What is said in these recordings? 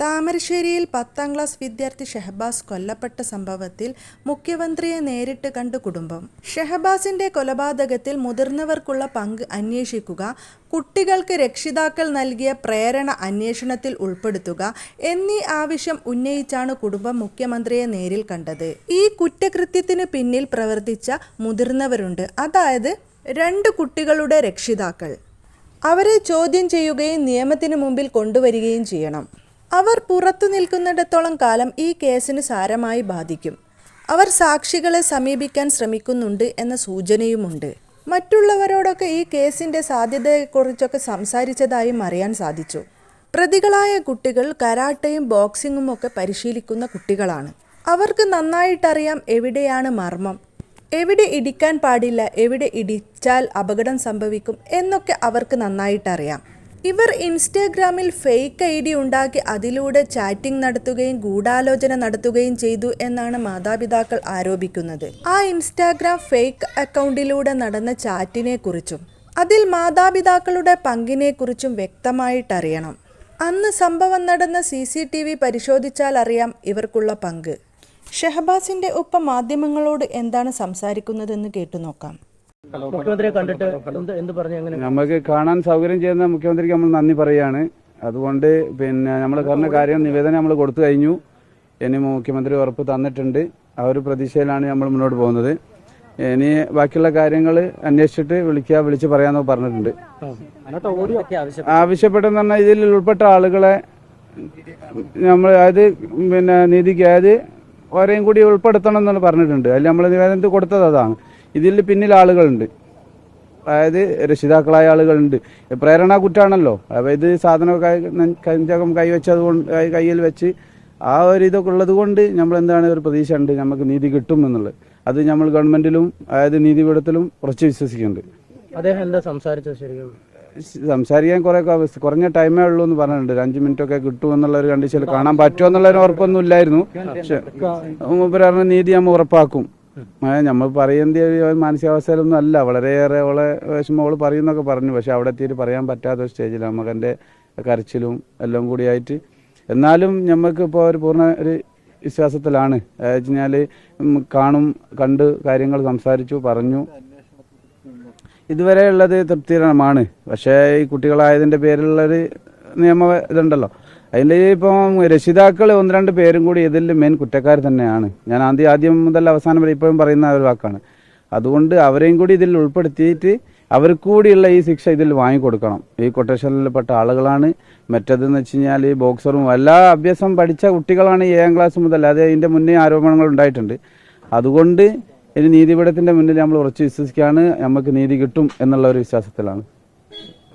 താമരശ്ശേരിയിൽ പത്താം ക്ലാസ് വിദ്യാർത്ഥി ഷെഹബാസ് കൊല്ലപ്പെട്ട സംഭവത്തിൽ മുഖ്യമന്ത്രിയെ നേരിട്ട് കണ്ട് കുടുംബം. ഷെഹബാസിന്റെ കൊലപാതകത്തിൽ മുതിർന്നവർക്കുള്ള പങ്ക് അന്വേഷിക്കുക കുട്ടികൾക്ക് രക്ഷിതാക്കൾ നൽകിയ പ്രേരണ അന്വേഷണത്തിൽ ഉൾപ്പെടുത്തുക എന്നീ ആവശ്യം ഉന്നയിച്ചാണ് കുടുംബം മുഖ്യമന്ത്രിയെ നേരിൽ കണ്ടത്. ഈ കുറ്റകൃത്യത്തിന് പിന്നിൽ പ്രവർത്തിച്ച മുതിർന്നവരുണ്ട്. അതായത് രണ്ട് കുട്ടികളുടെ രക്ഷിതാക്കൾ. അവരെ ചോദ്യം ചെയ്യുകയും നിയമത്തിന് മുമ്പിൽ കൊണ്ടുവരികയും ചെയ്യണം. അവർ പുറത്തു നിൽക്കുന്നിടത്തോളം കാലം ഈ കേസിന് സാരമായി ബാധിക്കും. അവർ സാക്ഷികളെ സമീപിക്കാൻ ശ്രമിക്കുന്നുണ്ട് എന്ന സൂചനയുമുണ്ട്. മറ്റുള്ളവരോടൊക്കെ ഈ കേസിന്റെ സാധ്യതയെക്കുറിച്ചൊക്കെ സംസാരിച്ചതായും അറിയാൻ സാധിച്ചു. പ്രതികളായ കുട്ടികൾ കരാട്ടയും ബോക്സിങ്ങും ഒക്കെ പരിശീലിക്കുന്ന കുട്ടികളാണ്. അവർക്ക് നന്നായിട്ടറിയാം എവിടെയാണ് മർമ്മം. എവിടെ ഇടിക്കാൻ പാടില്ല എവിടെ ഇടിച്ചാൽ അപകടം സംഭവിക്കും എന്നൊക്കെ അവർക്ക് നന്നായിട്ടറിയാം. ഇവർ ഇൻസ്റ്റാഗ്രാമിൽ ഫേക്ക് ഐ ഡി ഉണ്ടാക്കി അതിലൂടെ ചാറ്റിംഗ് നടത്തുകയും ഗൂഢാലോചന നടത്തുകയും ചെയ്തു എന്നാണ് മാതാപിതാക്കൾ ആരോപിക്കുന്നത്. ആ ഇൻസ്റ്റാഗ്രാം ഫേക്ക് അക്കൗണ്ടിലൂടെ നടന്ന ചാറ്റിനെ കുറിച്ചും അതിൽ മാതാപിതാക്കളുടെ പങ്കിനെ കുറിച്ചും വ്യക്തമായിട്ടറിയണം. അന്ന് സംഭവം നടന്ന സി സി ടി വി പരിശോധിച്ചാൽ അറിയാം ഇവർക്കുള്ള പങ്ക്. ഷെഹബാസിന്റെ ഒപ്പം മാധ്യമങ്ങളോട് എന്താണ് സംസാരിക്കുന്നതെന്ന് കേട്ടു നോക്കാം. മുഖ്യമന്ത്രിയെ കണ്ടിട്ട് എന്ത് എന്ത് പറഞ്ഞു അങ്ങനെ? നമുക്ക് കാണാൻ സൗകര്യം ചെയ്യുന്ന മുഖ്യമന്ത്രിക്ക് നമ്മൾ നന്ദി പറയാണ്. അതുകൊണ്ട് പിന്നെ നമ്മൾ പറഞ്ഞ കാര്യം നിവേദനം നമ്മൾ കൊടുത്തു കഴിഞ്ഞു. ഇനി മുഖ്യമന്ത്രി ഉറപ്പ് തന്നിട്ടുണ്ട്. ആ ഒരു പ്രതീക്ഷയിലാണ് നമ്മൾ മുന്നോട്ട് പോകുന്നത്. ഇനി ബാക്കിയുള്ള കാര്യങ്ങൾ അന്വേഷിച്ചിട്ട് വിളിക്കുക വിളിച്ച് പറയാമെന്ന് പറഞ്ഞിട്ടുണ്ട്. ആവശ്യപ്പെട്ടെന്ന് പറഞ്ഞാൽ ഇതിൽ ഉൾപ്പെട്ട ആളുകളെ നമ്മൾ അത് പിന്നെ നീതിക്ക് അതായത് ഓരെയും കൂടി ഉൾപ്പെടുത്തണം എന്നാണ് പറഞ്ഞിട്ടുണ്ട്. അതിൽ നമ്മൾ നിവേദനത്തിൽ കൊടുത്തത് അതാണ്. ഇതിൽ പിന്നിൽ ആളുകളുണ്ട്. അതായത് രക്ഷിതാക്കളായ ആളുകളുണ്ട്. പ്രേരണ കുറ്റാണല്ലോ. അപ്പോൾ ഇത് സാധനം കഞ്ചകം കൈവച്ചത് കൊണ്ട് കയ്യിൽ വെച്ച് ആ ഒരു ഇതൊക്കെ ഉള്ളത് കൊണ്ട് നമ്മൾ എന്താണ് ഒരു പ്രതീക്ഷ ഉണ്ട് നമുക്ക് നീതി കിട്ടും എന്നുള്ളത്. അത് നമ്മൾ ഗവൺമെന്റിലും അതായത് നീതിപീഠത്തിലും ഉറച്ചു വിശ്വസിക്കുന്നുണ്ട്. അദ്ദേഹം എന്താ സംസാരിച്ചത് ശരിക്കും? സംസാരിക്കാൻ കുറെ കുറഞ്ഞ ടൈമേ ഉള്ളൂ എന്ന് പറഞ്ഞിട്ടുണ്ട്. ഒരു അഞ്ചു മിനിറ്റ് ഒക്കെ കിട്ടും എന്നുള്ള ഒരു കണ്ടീഷനിൽ കാണാൻ പറ്റുമോ എന്നുള്ള ഒരു ഉറപ്പൊന്നും ഇല്ലായിരുന്നു. പക്ഷെ മൂപ്പര് പറഞ്ഞ നീതി നമ്മൾ ഉറപ്പാക്കും. നമ്മൾ പറയുന്ന മാനസികാവസ്ഥയിലൊന്നും അല്ല. വളരെയേറെ അവളെ വിഷമം അവൾ പറയുന്നൊക്കെ പറഞ്ഞു. പക്ഷെ അവിടെ എത്തിയിട്ട് പറയാൻ പറ്റാത്ത ഒരു സ്റ്റേജിലാണ് മകന്റെ കരച്ചിലും എല്ലാം കൂടിയായിട്ട് എന്നാലും നമുക്ക് ഇപ്പോൾ ഒരു പൂർണ ഒരു വിശ്വാസത്തിലാണ്. വെച്ചാൽ കാണും കണ്ട് കാര്യങ്ങൾ സംസാരിച്ചു പറഞ്ഞു. ഇതുവരെയുള്ളത് തൃപ്തികരമാണ്. പക്ഷേ ഈ കുട്ടികളായതിന്റെ പേരിലുള്ളൊരു നിയമ ഇതുണ്ടല്ലോ. അതിൽ ഇപ്പം രക്ഷിതാക്കൾ ഒന്ന് രണ്ട് പേരും കൂടി ഇതിൽ മെയിൻ കുറ്റക്കാർ തന്നെയാണ്. ഞാൻ ആദ്യം ആദ്യം മുതൽ അവസാനം വരെ ഇപ്പോഴും പറയുന്ന ഒരു വാക്കാണ്. അതുകൊണ്ട് അവരെയും കൂടി ഇതിൽ ഉൾപ്പെടുത്തിയിട്ട് അവർക്ക് കൂടിയുള്ള ഈ ശിക്ഷ ഇതിൽ വാങ്ങിക്കൊടുക്കണം. ഈ കൊട്ടേഷനിൽപ്പെട്ട ആളുകളാണ്. മറ്റേതെന്ന് വെച്ച് കഴിഞ്ഞാൽ ഈ ബോക്സറും എല്ലാ അഭ്യാസം പഠിച്ച കുട്ടികളാണ് ഏഴാം ക്ലാസ് മുതൽ. അത് അതിന്റെ മുന്നേ ആരോപണങ്ങൾ ഉണ്ടായിട്ടുണ്ട്. അതുകൊണ്ട് ഇനി നീതിപീഠത്തിന്റെ മുന്നിൽ നമ്മൾ ഉറച്ചു വിശ്വസിക്കുകയാണ്. നമുക്ക് നീതി കിട്ടും എന്നുള്ള ഒരു വിശ്വാസത്തിലാണ്.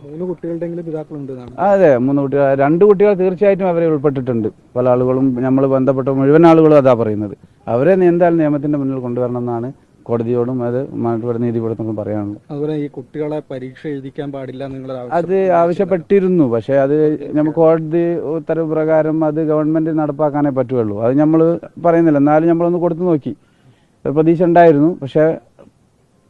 മൂന്ന് പിതാക്കളുണ്ട് അതെ മൂന്ന് കുട്ടികൾ രണ്ട് കുട്ടികൾ തീർച്ചയായിട്ടും അവരെ ഉൾപ്പെട്ടിട്ടുണ്ട്. പല ആളുകളും നമ്മൾ ബന്ധപ്പെട്ട മുഴുവൻ ആളുകളും അതാ പറയുന്നത്. അവരെ എന്തായാലും നിയമത്തിന്റെ മുന്നിൽ കൊണ്ടുവരണം എന്നാണ് കോടതിയോടും അത് മാനന്തവാടി നീതിപീഠത്തോടും പറയാനുള്ളത്. അതുപോലെ ഈ കുട്ടികളെ പരീക്ഷ എഴുതിക്കാൻ പാടില്ല നിങ്ങൾ അത് ആവശ്യപ്പെട്ടിരുന്നു പക്ഷെ അത് നമുക്ക് കോടതി ഉത്തരവ് പ്രകാരം അത് ഗവൺമെന്റ് നടപ്പാക്കാനേ പറ്റുള്ളൂ അത് നമ്മൾ പറയുന്നില്ല. എന്നാലും നമ്മളൊന്ന് കൊടുത്തു നോക്കി. പ്രതീക്ഷ ഉണ്ടായിരുന്നു. പക്ഷെ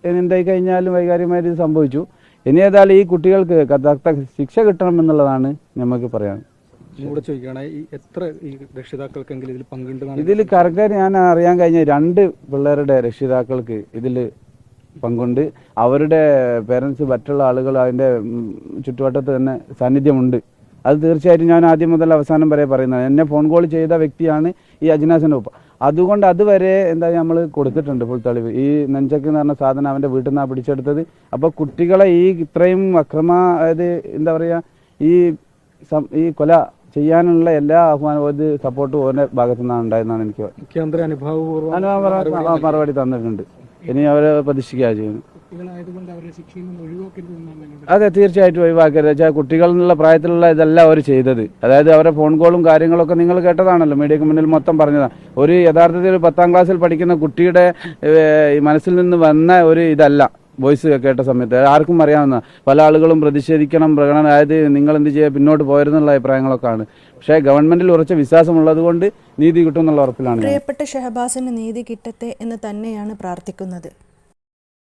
എന്തായി കഴിഞ്ഞാലും വൈകാരികമായിട്ട് ഇത് സംഭവിച്ചു. ഇനി ഏതായാലും ഈ കുട്ടികൾക്ക് കഥാർത്ഥ ശിക്ഷ കിട്ടണം എന്നുള്ളതാണ് നമുക്ക് പറയാൻ കൂടെ ചോദിക്കുകയാണ് ഈ എത്ര ഈ രക്ഷിതാക്കൾക്കെങ്കിലും ഇതിൽ ഇതിൽ കറക്റ്റ് ഞാൻ അറിയാൻ കഴിഞ്ഞ രണ്ട് പിള്ളേരുടെ രക്ഷിതാക്കൾക്ക് ഇതിൽ പങ്കുണ്ട്. അവരുടെ പേരൻസ് മറ്റുള്ള ആളുകൾ അതിന്റെ ചുറ്റുവട്ടത്ത് തന്നെ സാന്നിധ്യമുണ്ട്. അത് തീർച്ചയായിട്ടും ഞാൻ ആദ്യം മുതൽ അവസാനം വരെ പറയുന്നത് എന്നെ ഫോൺ കോൾ ചെയ്ത വ്യക്തിയാണ് ഈ അജിനാസിന്റെ ഉപ്പ. അതുകൊണ്ട് അതുവരെ എന്താ നമ്മൾ കൊടുത്തിട്ടുണ്ട് ഫുൾ തെളിവ്. ഈ നെഞ്ചക്ക് എന്ന് പറഞ്ഞ സാധനം അവന്റെ വീട്ടിൽ നിന്നാണ് പിടിച്ചെടുത്തത്. അപ്പോൾ കുട്ടികളെ ഈ ഇത്രയും അക്രമ അതായത് എന്താ പറയാ ഈ ഈ കൊല ചെയ്യാനുള്ള എല്ലാ ആഹ്വാനവും ഇത് സപ്പോർട്ടും ഓരോ ഭാഗത്തു നിന്നാണ് ഉണ്ടായെന്നാണ് എനിക്ക് മുഖ്യമന്ത്രി അനുഭാവപൂർവം മറുപടി തന്നിട്ടുണ്ട്. ഇനി അവരെ പ്രതീക്ഷിക്കുക ചെയ്യുന്നു. കുട്ടികളായതുകൊണ്ട് അവരുടെ ശിക്ഷയിൽ നിന്ന് ഒഴിവാക്കരുതെന്നാണ് അതെ തീർച്ചയായിട്ടും ഒഴിവാക്കരുത്. വെച്ചാൽ കുട്ടികളുള്ള പ്രായത്തിലുള്ള ഇതല്ല അവർ ചെയ്തത്. അതായത് അവരെ ഫോൺ കോളും കാര്യങ്ങളൊക്കെ നിങ്ങൾ കേട്ടതാണല്ലോ മീഡിയക്ക് മുന്നിൽ മൊത്തം പറഞ്ഞതാണ് ഒരു യഥാർത്ഥത്തിൽ ഒരു പത്താം ക്ലാസ്സിൽ പഠിക്കുന്ന കുട്ടിയുടെ ഈ മനസ്സിൽ നിന്ന് വന്ന ഒരു ഇതല്ല വോയിസ് കേട്ട സമയത്ത്. ആർക്കും അറിയാവുന്ന പല ആളുകളും പ്രതിഷേധിക്കണം പ്രകടനം അതായത് നിങ്ങൾ എന്ത് ചെയ്യുക പിന്നോട്ട് പോയിരുന്നുള്ള അഭിപ്രായങ്ങളൊക്കെയാണ്. പക്ഷേ ഗവൺമെന്റിൽ ഉറച്ച വിശ്വാസമുള്ളത് കൊണ്ട് നീതി കിട്ടും എന്നുള്ള ഉറപ്പിലാണ് പ്രിയപ്പെട്ട ഷഹബാസിന് നീതി കിട്ടട്ടെ എന്ന് തന്നെയാണ് പ്രാർത്ഥിക്കുന്നത്.